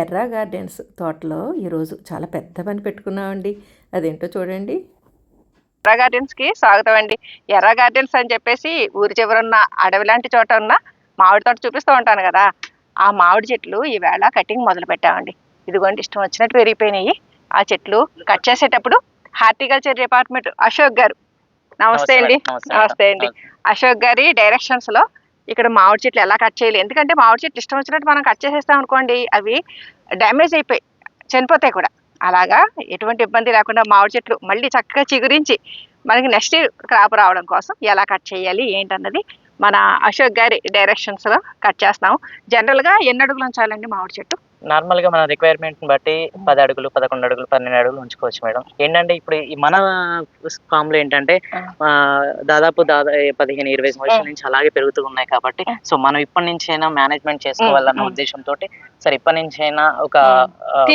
ఎర్ర గార్డెన్స్ తోటలో ఈరోజు చాలా పెద్ద పని పెట్టుకున్నామండి. అదేంటో చూడండి. ఎర్ర గార్డెన్స్కి స్వాగతం అండి. ఎర్ర గార్డెన్స్ అని చెప్పేసి ఊరి చివరున్న అడవి లాంటి చోట ఉన్న మామిడి తోట చూపిస్తూ ఉంటాను కదా. ఆ మామిడి చెట్లు ఈవేళ కటింగ్ మొదలు పెట్టామండి. ఇదిగోండి ఇష్టం వచ్చినట్టు పెరిగిపోయినాయి. ఆ చెట్లు కట్ చేసేటప్పుడు హార్టికల్చర్ డిపార్ట్మెంట్ అశోక్ గారు. నమస్తే అండి. నమస్తే అండి. అశోక్ గారి డైరెక్షన్స్లో ఇక్కడ మామిడి చెట్లు ఎలా కట్ చేయాలి? ఎందుకంటే మామిడి చెట్లు ఇష్టం వచ్చినట్టు మనం కట్ చేసేస్తాం అనుకోండి అవి డ్యామేజ్ అయిపోయి చనిపోతాయి కూడా. అలాగా ఎటువంటి ఇబ్బంది లేకుండా మామిడి చెట్లు మళ్ళీ చక్కగా చిగురించి మనకి నెక్స్ట్ క్రాప్ రావడం కోసం ఎలా కట్ చేయాలి ఏంటన్నది మన అశోక్ గారి డైరెక్షన్స్లో కట్ చేస్తాము. జనరల్గా ఎన్ని అడుగులు ఉంచాలండి మామిడి చెట్టు? నార్మల్గా మన రిక్వైర్మెంట్ బట్టి పది అడుగులు పదకొండు అడుగులు పన్నెండు అడుగులు ఉంచుకోవచ్చు మేడం ఏంటంటే ఇప్పుడు ఈ మన ఫామ్లో ఏంటంటే దాదాపు దాదా పదిహేను ఇరవై సంవత్సరాల నుంచి అలాగే పెరుగుతూ ఉన్నాయి కాబట్టి సో మనం ఇప్పటి నుంచి అయినా మేనేజ్మెంట్ చేసుకోవాలన్న. ఉద్దేశంతో సరే ఇప్పటి నుంచి అయినా ఒక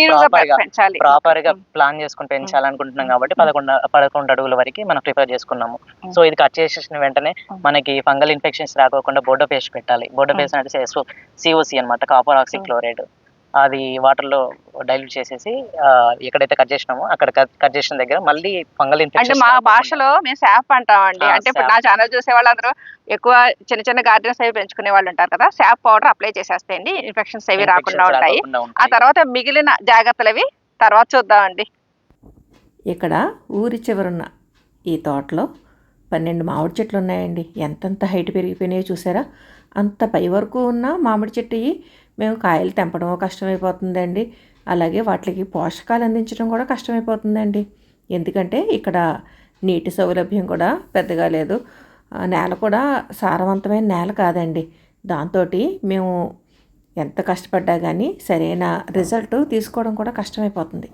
ప్రాపర్గా ప్రాపర్గా. ప్లాన్ చేసుకుని పెంచాలనుకుంటున్నాం కాబట్టి పదకొండు పదకొండు అడుగుల వరకు మనం ప్రిపేర్ చేసుకున్నాము. సో ఇది కట్ చేసేసిన వెంటనే. మనకి ఫంగల్ ఇన్ఫెక్షన్స్ రాకోకుండా బోర్డో పేస్ట్ పెట్టాలి బోర్డో పేస్ట్ అంటే సిఓసి అన్నమాట కాపర్ ఆక్సి మ్మ్. క్లోరైడ్ అది వాటర్లో డైల్యూట్ చేసేసి ఎక్కడైతే కట్ చేసినామో అక్కడ కట్ చేసిన దగ్గర మళ్ళీ ఫంగల్ అంటే మా భాషలో మేము శాప్ అంటామండి. అంటే ఇప్పుడు. నా ఛానల్ చూసే వాళ్ళందరూ ఎక్కువ చిన్న చిన్న గార్డెన్స్ అవి పెంచుకునే వాళ్ళు ఉంటారు కదా శాప్ పౌడర్ అప్లై చేసేస్తాయండి. ఇన్ఫెక్షన్స్ అవి రాకుండా ఉంటాయి. ఆ తర్వాత మిగిలిన జాగ్రత్తలు అవి తర్వాత చూద్దామండి. ఇక్కడ ఊరి చివరున్న ఈ తోటలో పన్నెండు మామిడి చెట్లు ఉన్నాయండి. ఎంతంత హైట్ పెరిగిపోయినాయో చూసారా? అంత పై వరకు ఉన్న మామిడి చెట్టు మేము కాయలు తెంపడం కష్టమైపోతుందండి. అలాగే వాటికి పోషకాలు అందించడం కూడా కష్టమైపోతుందండి. ఎందుకంటే ఇక్కడ నీటి సౌలభ్యం కూడా పెద్దగా లేదు. నేల కూడా సారవంతమైన నేల కాదండి. దాంతో మేము ఎంత కష్టపడ్డా కానీ సరైన రిజల్ట్ తీసుకోవడం కూడా కష్టమైపోతుంది.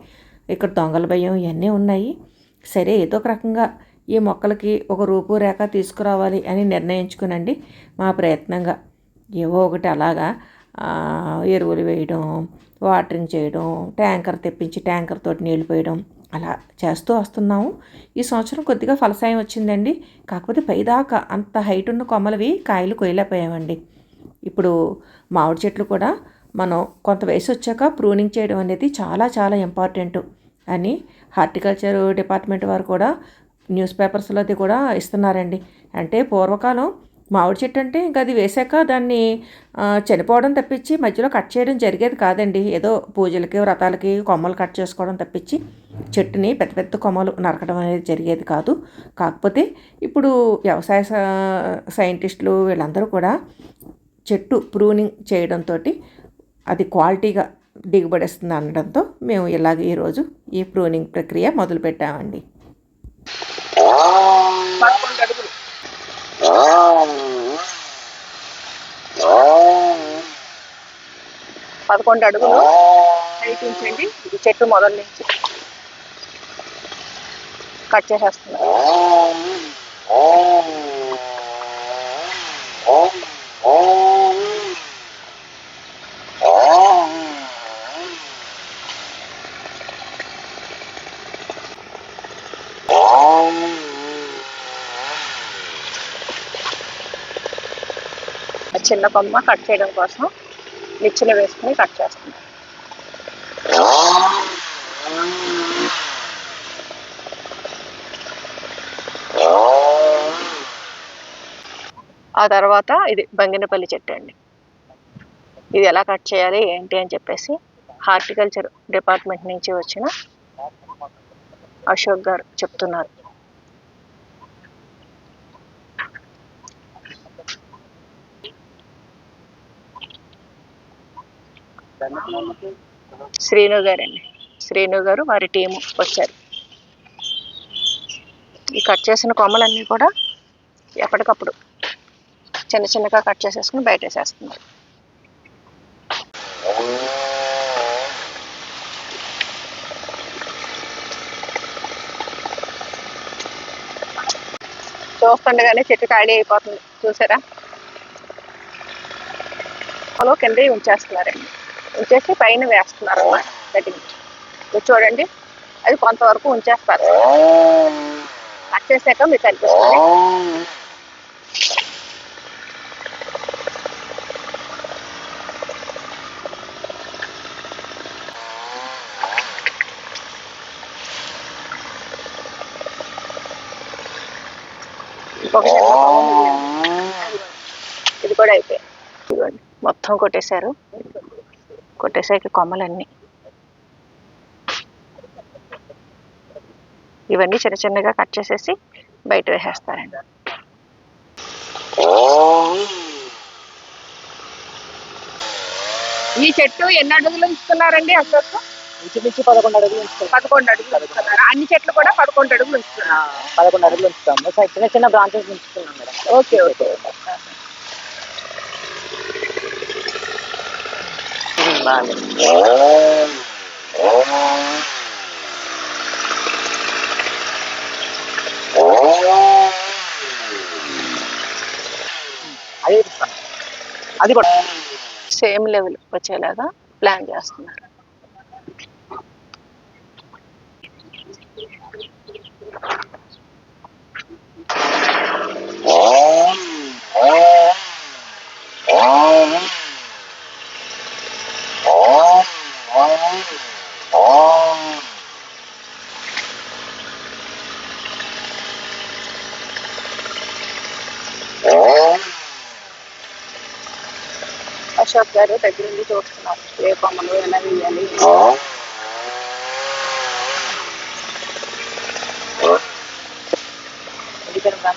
ఇక్కడ దొంగల భయం ఇవన్నీ ఉన్నాయి. సరే ఏదో ఒక రకంగా ఈ మొక్కలకి ఒక రూపురేఖ తీసుకురావాలి అని నిర్ణయించుకునండి మా ప్రయత్నంగా. ఏవో ఒకటి అలాగా ఎరువులు వేయడం వాటరింగ్ చేయడం ట్యాంకర్ తెప్పించి ట్యాంకర్ తోటి నీళ్ళు పోయడం అలా చేస్తూ వస్తున్నాము. ఈ సంవత్సరం కొద్దిగా ఫలసాయం వచ్చిందండి. కాకపోతే పైదాకా అంత హైట్ ఉన్న కొమ్మలవి కాయలు కొయ్యలేకపోయామండి. ఇప్పుడు మామిడి చెట్లు కూడా మనం కొంత వయసు వచ్చాక ప్రూనింగ్ చేయడం అనేది చాలా చాలా ఇంపార్టెంట్ అని హార్టికల్చర్ డిపార్ట్మెంట్ వారు కూడా న్యూస్ పేపర్స్లో అది కూడా ఇస్తున్నారండి. అంటే పూర్వకాలం మామిడి చెట్టు అంటే ఇంకా అది వేసాక దాన్ని చనిపోవడం తప్పించి మధ్యలో కట్ చేయడం జరిగేది కాదండి. ఏదో పూజలకి వ్రతాలకి కొమ్మలు కట్ చేసుకోవడం తప్పించి చెట్టుని పెద్ద పెద్ద కొమ్మలు నరకడం అనేది జరిగేది కాదు. కాకపోతే ఇప్పుడు వ్యవసాయ సా- సైంటిస్టులు వీళ్ళందరూ కూడా చెట్టు ప్రూనింగ్ చేయడంతో అది క్వాలిటీగా దిగుబడిస్తుంది అనడంతో మేము ఇలాగ ఈరోజు ఈ ప్రూనింగ్ ప్రక్రియ మొదలుపెట్టామండి. పదకొండు అడుగులు. పదకొండు అడుగులు. హైట్ ఉంచండి ఇది చెట్టు మొదలు నుంచి. కట్ చేసేస్తున్నారు. చిన్న కొమ్మ కట్ చేయడం కోసం నిచ్చెన వేసుకుని కట్ చేస్తున్నారు ఆ తర్వాత ఇది బంగినపల్లి చెట్టు అండి. ఇది ఎలా కట్ చేయాలి ఏంటి అని చెప్పేసి హార్టికల్చర్ డిపార్ట్మెంట్ నుంచి వచ్చిన అశోక్ గారు చెప్తున్నారు. శ్రీను గారండి. శ్రీను గారు వారి టీము వచ్చారు. ఈ కట్ చేసిన కొమ్మలన్నీ కూడా ఎప్పటికప్పుడు చిన్న చిన్నగా కట్ చేసేసుకుని బయట వేసేస్తున్నారు చూస్తుండగానే చెట్టు ఖాళీ అయిపోతుంది. చూసారా? పొలం కింద ఉంచేస్తున్నారండి. ఉంచేసి పైన వేస్తున్నారు అన్నమాట చూడండి. అది కొంతవరకు ఉంచేస్తారు. కట్ చేసాక మీకు అనిపిస్తుంది ఇది కూడా అయిపోయాయి మొత్తం కొట్టేశారు. కొట్టేసాక కొమ్మలన్నీ. ఇవన్నీ చిన్న చిన్నగా కట్ చేసేసి బయట వేసేస్తారండి. ఈ చెట్టు ఎన్ని అడుగులు ఉంచుతున్నారండి ఇంచుమించు పదకొండు అడుగులు ఉంచుతాం. పదకొండు అడుగులు ఉంచుతున్నారు? అన్ని చెట్లు కూడా పదకొండు అడుగులు ఉంచుతున్నారు? పదకొండు అడుగులు ఉంచుతాము. చిన్న చిన్న బ్రాంచెస్ ఉంచుతున్నాం మేడం. Okay okay. బాగా అదే కూడా సేమ్ లెవెల్ వచ్చేలాగా ప్లాన్ చేస్తున్నారు. అశోక్ గారు దగ్గర నుండి చూస్తున్నారు ఏ కొమ్మలు ఎలా వేయాలి ఎందుకని రా?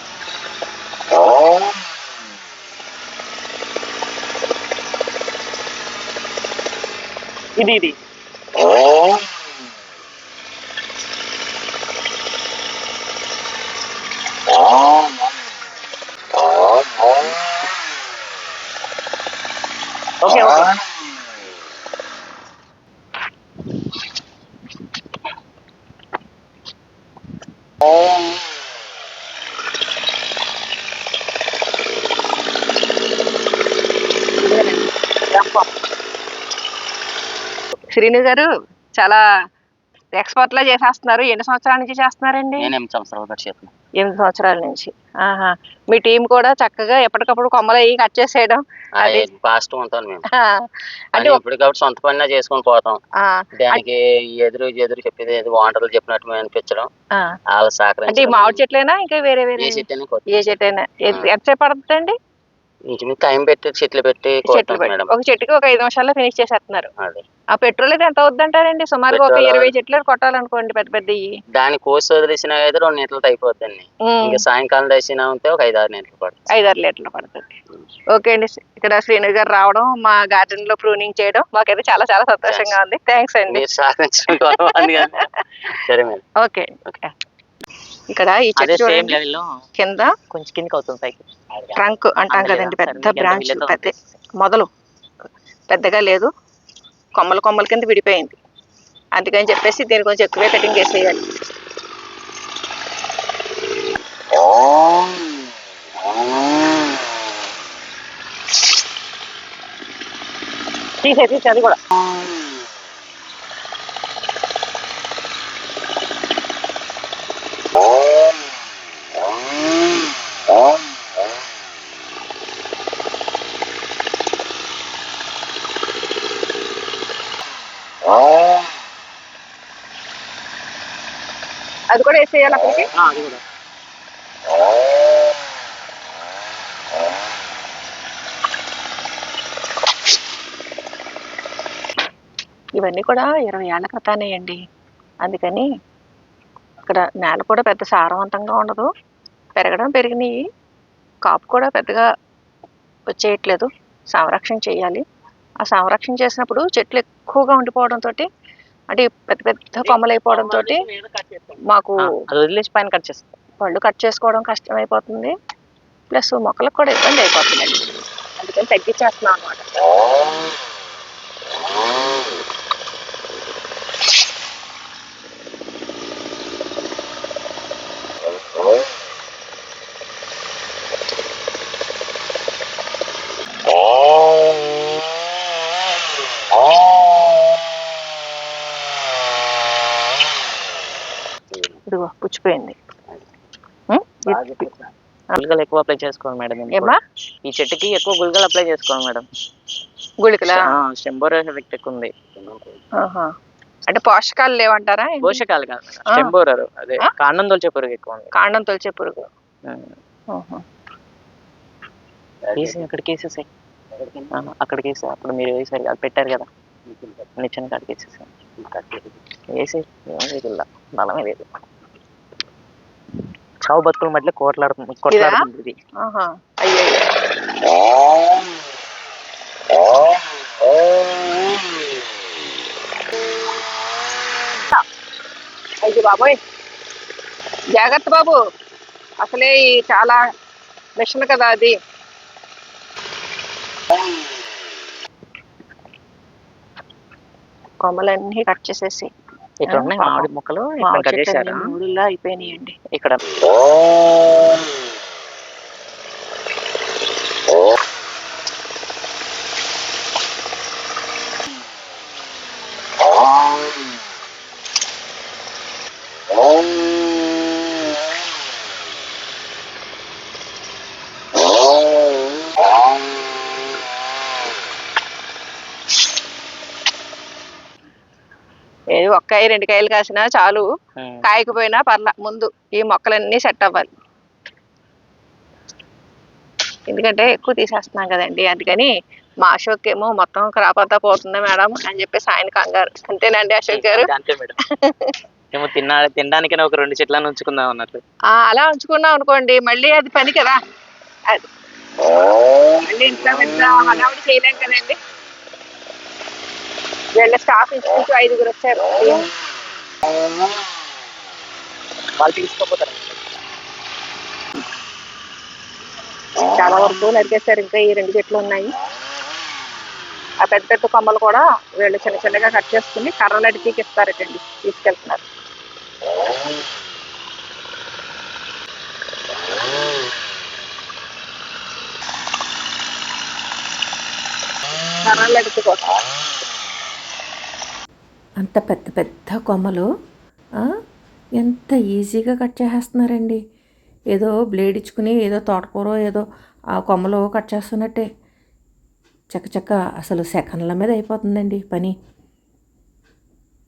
ఇది ఇది ఓకే ఓకే శ్రీను గారు చాలా ఎక్స్పర్ట్ లా చేసేస్తున్నారు. ఎన్ని సంవత్సరాల నుంచి చేస్తున్నారండి? నేను ఎనిమిది సంవత్సరాలు చేస్తున్నాను ఎనిమిది సంవత్సరాల నుంచి. ఆహా. మీ టీం కూడా చక్కగా ఎప్పటికప్పుడు కొమ్మలు అవి కట్ చేసేయడం. అది ఫాస్ట్ ఉంటాను మేము. అంటే అంటే ఒక- ఇప్పటికప్పుడు సొంత పనినా చేసుకొని పోతాం. దానికి ఎదురు ఎదురు చెప్పేది వాంటర్లు చెప్పినట్టు మేము అనిపించడం. వాళ్ళు అంటే ఈ సహకరించడం మామిడి చెట్లైనా? ఇంకా వేరే వేరే ఏ చెట్టు. ఏ చెట్టు. అయినా. ఎంత- ఎంతసేపు పడుతుందండి? టైం పెట్టి చెట్లు పెట్టి చెట్లు పెట్టి- మేడం. ఒక చెట్టుకి ఒక ఐదు నిమిషాల్లో ఫినిష్ చేసేస్తున్నారు. అది. ఆ పెట్రోల్ అయితే ఎంత అవుద్దంటారండి? సుమారుగా ఒక పెట్రోల్ ఇరవై చెట్లు కొట్టాలనుకోండి పెద్ద పెద్దవి దాని కోసి వదిలేసిన అయితే రెండు నీటలతో అయిపోద్దండి. ఇంకా సాయంకాలం వేసిన ఉంటే ఒక ఐదు ఆరు నీటలు పడుతుంది. ఐదారు లీటర్లు పడుతుంది. ఓకే అండి. ఇక్కడ శ్రీను గారు రావడం మా గార్డెన్లో ప్రూనింగ్ చేయడం మాకైతే చాలా చాలా సంతోషంగా ఉంది. థ్యాంక్స్ అండి. మీరు సహకరించడం ఓకే ఓకే. ఇక్కడ ఈ అదే చెట్టు చూడండి. కింద కొంచెం కిందకి అవుతుంది పైకి. ట్రంక్ అంటాం కదండి పెద్ద బ్రాంచ్ పెద్ద మొదలు. పెద్దగా లేదు. కొమ్మల కొమ్మల కింద విడిపోయింది. అందుకని చెప్పేసి దీన్ని కొంచెం ఎక్కువే కటింగ్ చేసేయాలి. తీసే తీసే అది కూడా. అది కూడా వేసేయాలి అక్కడికి? ఆ, అది కూడా. ఇవన్నీ కూడా ఇరవై ఏళ్ళ క్రితానే అండి. అందుకని ఇక్కడ నేల కూడా పెద్ద సారవంతంగా ఉండదు. పెరగడం పెరిగినాయి. కాపు కూడా పెద్దగా వచ్చేయట్లేదు. సంరక్షణ చేయాలి. ఆ సంరక్షణ చేసినప్పుడు చెట్లు ఎక్కువగా ఉండిపోవడంతో అంటే పెద్ద పెద్ద కొమ్మలు అయిపోవడంతో మాకు వదిలేసి పైన కట్ చేస్తాం. పళ్ళు కట్ చేసుకోవడం కష్టమైపోతుంది. ప్లస్ మొక్కలకు కూడా ఇబ్బంది అయిపోతుందండి. అందుకని తగ్గించేస్తున్నాం అనమాట పుచ్చిపోయింది. గుళికలు ఎక్కువ అప్లై చేసుకోవాలి మేడం కూడా. ఈ చెట్టుకి ఎక్కువ గుళికలు అప్లై చేసుకోవాలి మేడం. గుళికలా? స్టెంబోర్ ఎఫెక్ట్ ఎక్కువ ఉంది. ఆహా. అంటే పోషకాలు లేవంటారా? పోషకాలు కాదు. స్టెంబోరర్ అదే? కాండం తొలిచే పురుగు ఎక్కువ ఉంది. కాండం తొలిచే పురుగు. ఉం. ఆహా. కేసు అక్కడికి వేసేసాయి అక్కడికి వేసి అప్పుడు మీరు వేసారు కదా పెట్టారు కదా. నిచ్చిన కాడికి వేసేసాయి. వేసి ఏం లేదు ఇలా. బలమే లేదు. చావు బతుకుల మధ్య కోట్లాడుతుంది కొట్లాడుతుంది ఇది. అయ్యో బాబోయ్. జాగ్రత్త బాబు. అసలే చాలా మిషన్ కదా అది. కొమ్మలన్నీ కట్ చేసేసి. ఇక్కడ ఉన్నాయి మామిడి మొక్కలు. ఇక్కడ కట్ చేశారా మూడులా అయిపోయినాయండి. ఇక్కడ ఏది ఒక్క కాయ రెండు కాయలు కాసినా చాలు. కాయకపోయినా పర్లా ముందు ఈ మొక్కలన్నీ సెట్ అవ్వాలి. ఎందుకంటే ఎక్కువ తీసేస్తున్నాం కదండి అందుకని మా అశోక్ ఏమో మొత్తం క్రాప్ అంతా పోతుంది మేడం అని చెప్పేసి ఆయన కంగారు. అంతేనండి అశోక్ గారు? అంతే మేడం. ఏమో తిన్నా తినడానికైనా ఒక రెండు చెట్లను ఉంచుకుందాం అన్నట్లు ఆ, అలా ఉంచుకున్నాం అనుకోండి మళ్ళీ అది పని కదా. అది. మళ్ళీ ఇంట్లో హడావుడి చేయలేం కదండి. వీళ్ళ స్టాఫ్ ఇంచుమించు ఐదుగురు వచ్చారు. వాళ్ళు తీసుకోపోతారు? చాలా వరకు నరికేశారు. ఇంకా ఈ రెండు చెట్లు ఉన్నాయి. ఆ పెద్ద పెద్ద కొమ్మలు కూడా వీళ్ళు చిన్న చిన్నగా కట్ చేసుకుని కర్రలు అడిగికి ఇస్తారటండి తీసుకెళ్తున్నారు. కర్రలు అడిగి కోసం అంత పెద్ద పెద్ద కొమ్మలు ఎంత ఈజీగా కట్ చేసేస్తున్నారండి. ఏదో బ్లేడ్ ఇచ్చుకుని ఏదో తోటకూర ఏదో ఆ కొమ్మలు కట్ చేస్తున్నట్టే. చకచక అసలు సెకండ్ల మీద అయిపోతుందండి పని.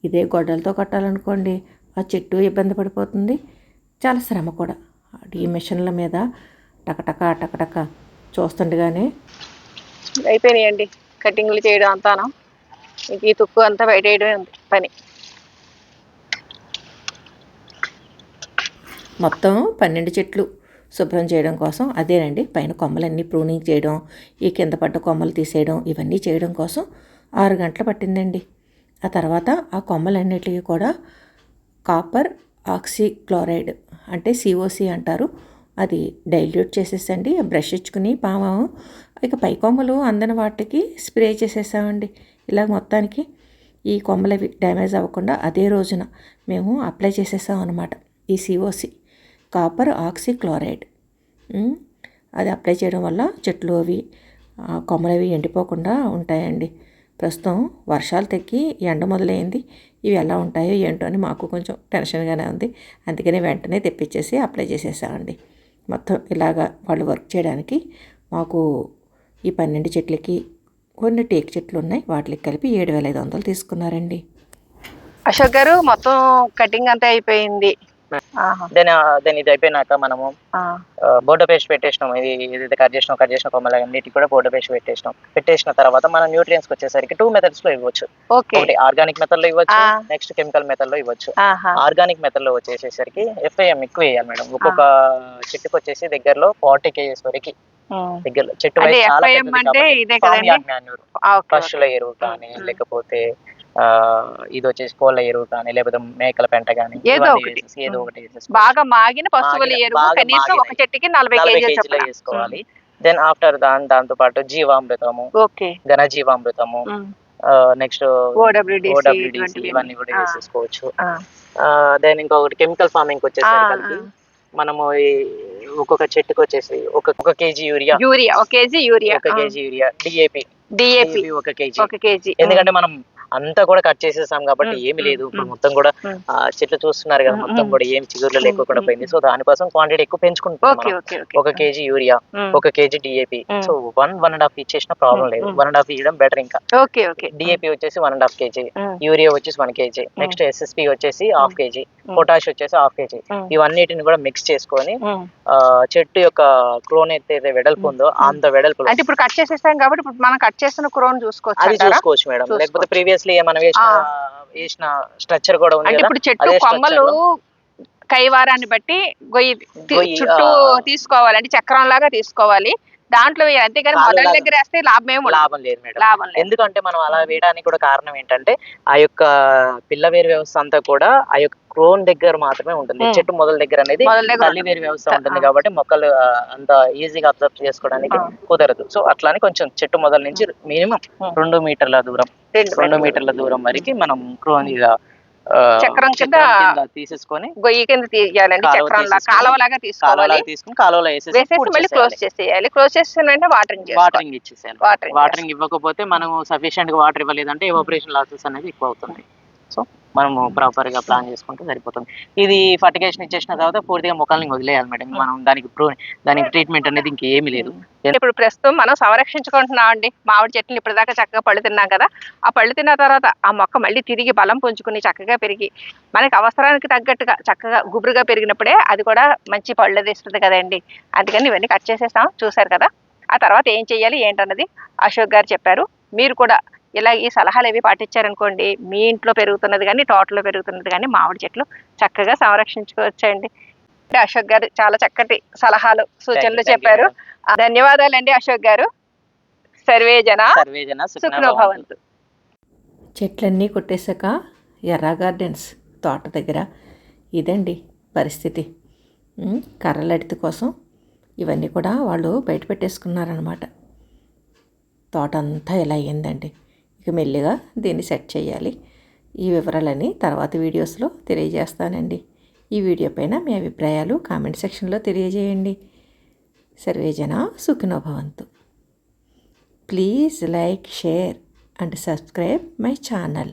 ఇదే గొడ్డలతో కట్టాలనుకోండి ఆ చెట్టు ఇబ్బంది పడిపోతుంది. చాలా శ్రమ కూడా. ఈ మిషన్ల మీద టకటక టకటక చూస్తుండగానే అయిపోయినాయండి. కటింగ్లు చేయడం అంతానా. ఈ తుక్కు అంతా బయట వేయడమే ఉంది పని. మొత్తం పన్నెండు చెట్లు శుభ్రం చేయడం కోసం అదేనండి పైన కొమ్మలన్నీ ప్రూనింగ్ చేయడం ఈ కింద పడ్డ కొమ్మలు తీసేయడం ఇవన్నీ చేయడం కోసం ఆరు గంటలు పట్టిందండి. ఆ తర్వాత ఆ కొమ్మలన్నిటికీ కూడా కాపర్ ఆక్సిక్లోరైడ్ అంటే సిఓసి అంటారు. అది డైల్యూట్ చేసేసండి బ్రష్ ఇచ్చుకుని పాము ఇక పై కొమ్మలు అందని వాటికి స్ప్రే చేసేసామండి. ఇలా మొత్తానికి ఈ కొమ్మలు అవి డ్యామేజ్ అవ్వకుండా అదే రోజున మేము అప్లై చేసేసాం అనమాట ఈ సిఓసి కాపర్ ఆక్సిక్లోరైడ్. అది అప్లై చేయడం వల్ల చెట్లు అవి కొమ్మలవి కొమ్మలు అవి ఎండిపోకుండా ఉంటాయండి. ప్రస్తుతం వర్షాలు తగ్గి ఎండ మొదలైంది. ఇవి ఎలా ఉంటాయో ఏంటో అని మాకు కొంచెం టెన్షన్గానే ఉంది. అందుకని వెంటనే తెప్పించేసి అప్లై చేసేసామండి. మొత్తం ఇలాగా వాళ్ళు వర్క్ చేయడానికి మాకు ఈ పన్నెండు చెట్లకి కొన్ని టేక్ చెట్లు ఉన్నాయి వాటికి కలిపి ఏడు వేల ఐదు వందలు తీసుకున్నారండి. అశోక్ గారు మొత్తం కటింగ్ అంతా అయిపోయింది. దెన్ దెన్ ఇది అయిపోయినాక మనము బోర్డో పేస్ట్ పెట్టేసినాం. ఇది ఏదైతే కట్ చేసినాం కట్ చేసిన కొమ్మలు అన్నిటికి కూడా బోర్డో పేస్ట్ పెట్టేసినాం. పెట్టేసిన తర్వాత మనం న్యూట్రియన్స్ వచ్చేసరికి టూ మెథడ్స్లో ఇవ్వచ్చు. ఒకటి ఆర్గానిక్ మెథడ్లో ఇవ్వచ్చు. నెక్స్ట్ కెమికల్ మెథడ్లో ఇవ్వచ్చు. ఆర్గానిక్ మెథడ్లో వచ్చేసేసరికి ఎఫ్ఐఎం ఎక్కువ వేయాలి మేడం. ఒక్కొక్క చెట్టుకు వచ్చేసి వచ్చేసి ఫార్టీ కేజీస్ వరకు. ఉమ్. దగ్గరలో చెట్టు ఓకే, పశువుల ఎరువు కానీ. లేకపోతే ఇది వచ్చేసి కోళ్ళ ఎరువు కానీ లేకపోతే మేకల పెంట కానీ ఏదో ఒకటి. ఏదో. ఒకటి. బాగా మాగిన పశువుల ఎరువు కనీసం ఒక. చెట్టుకి నలభై కేజీలు వేసుకోవాలి దెన్ ఆఫ్టర్ దాని దాంతో పాటు జీవామృతము ఓకే ఘన జీవామృతము. నెక్స్ట్ ఓడబ్ల్యూడిసి. ఇవన్నీ కూడా. వేసేసుకోవచ్చు దెన్ ఇంకొకటి కెమికల్ ఫార్మింగ్ వచ్చేసరికి మనము ఒక్కొక్క చెట్టుకు వచ్చేసి ఒక ఒక కేజీ యూరియా యూరియా ఒక కేజీ యూరియా ఒక కేజీ యూరియా డిఏపి డిఏపి ఒక కేజీ ఒక కేజీ ఎందుకంటే మనం అంతా కూడా కట్ చేసేసాం కాబట్టి ఏమీ లేదు ఇప్పుడు. మొత్తం కూడా చెట్లు చూస్తున్నారు కదా మొత్తం. కూడా ఏం చిగుర్లు లేకుండా పోయింది సో దానికోసం క్వాంటిటీ ఎక్కువ పెంచుకుంటాం ఓకే మనం. ఓకే ఓకే ఒక కేజీ యూరియా. ఒక KG DAP. So one one and half ఇచ్చేసిన ప్రాబ్లం లేదు. వన్ అండ్ హాఫ్ ఇవ్వడం బెటర్ ఇంకా డిఏపి వచ్చేసి one and half KG. Urea వచ్చేసి వన్ కేజీ నెక్స్ట్ ఎస్ఎస్పి వచ్చేసి హాఫ్ కేజీ పొటాష్ వచ్చేసి హాఫ్ కేజీ. ఇవన్నిటిని కూడా మిక్స్ చేసుకొని చెట్టు యొక్క క్రోన్ అయితే వెడల్పు ఉందో అంత వెడల్పు అంటే ఇప్పుడు కట్ చేసేసాం కాబట్టి ఇప్పుడు మనం కట్ చేసిన క్రోన్ చూసుకోవచ్చు అది? చూసుకోవచ్చు మేడం. లేకపోతే ప్రీవియస్లీ మనం వేసిన. వేసిన స్ట్రక్చర్ కూడా ఉంది అంటే ఇప్పుడు చెట్టు కొమ్మలు కైవారాన్ని బట్టి గొయ్యి చుట్టూ. తీసుకోవాలి అంటే చక్రం లాగా తీసుకోవాలి దాంట్లో. అంతేగాని మొదల. దగ్గర వేస్తే లాభం ఏమి. లాభం లేదు మేడం లాభం లేదు ఎందుకంటే మనం అలా వేయడానికి కూడా కారణం ఏంటంటే ఆ యొక్క పిల్లవేరు వ్యవస్థ అంతా కూడా ఆ యొక్క క్రోన్ దగ్గర మాత్రమే ఉంటుంది. చెట్టు మొదల దగ్గర అనేది తల్లి వేరు వ్యవస్థ ఉంటుంది. కాబట్టి మొక్కలు అంత ఈజీగా అబ్జర్వ్ చేసుకోవడానికి. కుదరదు సో అట్లానే కొంచెం చెట్టు మొదల నుంచి మినిమం. రెండు మీటర్ల దూరం రెండు మీటర్లు. దూరం వరకు మనం క్రోన్ చక్రం కింద- తీసేసుకొని గొయ్యి కింద తీయాలండి కాలువ చక్రం లాగా తీసేసుకొని కాలువలాగా తీసుకోవాలి తీసుకుని కాలువలో వేసేసి మళ్ళీ క్లోజ్ చేసేయాలి. క్లోజ్ వెంటనే వాటరింగ్ వాటరింగ్ ఇచ్చేసేయాలి. Watering వాటరింగ్ ఇవ్వకపోతే మనం సఫిషియెంట్గా వాటర్ ఇవ్వలేదంటే ఎవాపరేషన్ లాసెస్ అనేది ఎక్కువ అవుతుంది సో మనము ప్రాపర్గా ప్లాన్ చేసుకుంటే సరిపోతుంది. ఇది ఫర్టిగేషన్ ఇచ్చేసిన తర్వాత పూర్తిగా మొక్కల్ని వదిలేయాలి మేడం మనం దానికి ప్రో దానికి ట్రీట్మెంట్ అనేది ఇంకేమీ లేదు. ఇప్పుడు ప్రస్తుతం మనం సంరక్షించుకుంటున్నాం అండి. మామిడి చెట్లు ఇప్పుడు దాకా చక్కగా పళ్ళు తిన్నాం కదా. ఆ పళ్ళు తిన్న తర్వాత ఆ మొక్క మళ్ళీ తిరిగి బలం పుంజుకుని చక్కగా పెరిగి మనకి అవసరానికి తగ్గట్టుగా చక్కగా గుబురుగా పెరిగినప్పుడే అది కూడా మంచి పళ్ళు తీస్తుంది కదండి. అందుకని ఇవన్నీ కట్ చేసేస్తాం. చూసారు కదా. ఆ తర్వాత ఏం చేయాలి ఏంటన్నది అశోక్ గారు చెప్పారు. మీరు కూడా ఇలా ఈ సలహాలు ఏవి పాటించారనుకోండి మీ ఇంట్లో పెరుగుతున్నది కానీ తోటలో పెరుగుతున్నది కానీ మామిడి చెట్లు చక్కగా సంరక్షించుకోవచ్చండి. అశోక్ గారు చాలా చక్కటి సలహాలు సూచనలు చెప్పారు. ధన్యవాదాలండి అశోక్ గారు. సర్వే జన సర్వే జన సుఖినో సుఖనో భవంతు. భవంతు చెట్లన్నీ కొట్టేశాక ఎర్రా గార్డెన్స్ తోట దగ్గర. ఇదండి పరిస్థితి. కర్రలడితి కోసం ఇవన్నీ కూడా వాళ్ళు బయట పెట్టేసుకున్నారనమాట తోట అంతా ఇలా అయ్యిందండి? ఇక మెల్లిగా దీన్ని సెట్ చేయాలి. ఈ వివరాలన్నీ తర్వాత వీడియోస్లో తెలియజేస్తానండి. ఈ వీడియో పైన మీ అభిప్రాయాలు కామెంట్ సెక్షన్లో తెలియజేయండి. సర్వేజన Sukhinobhavantu. Please like share and subscribe my channel.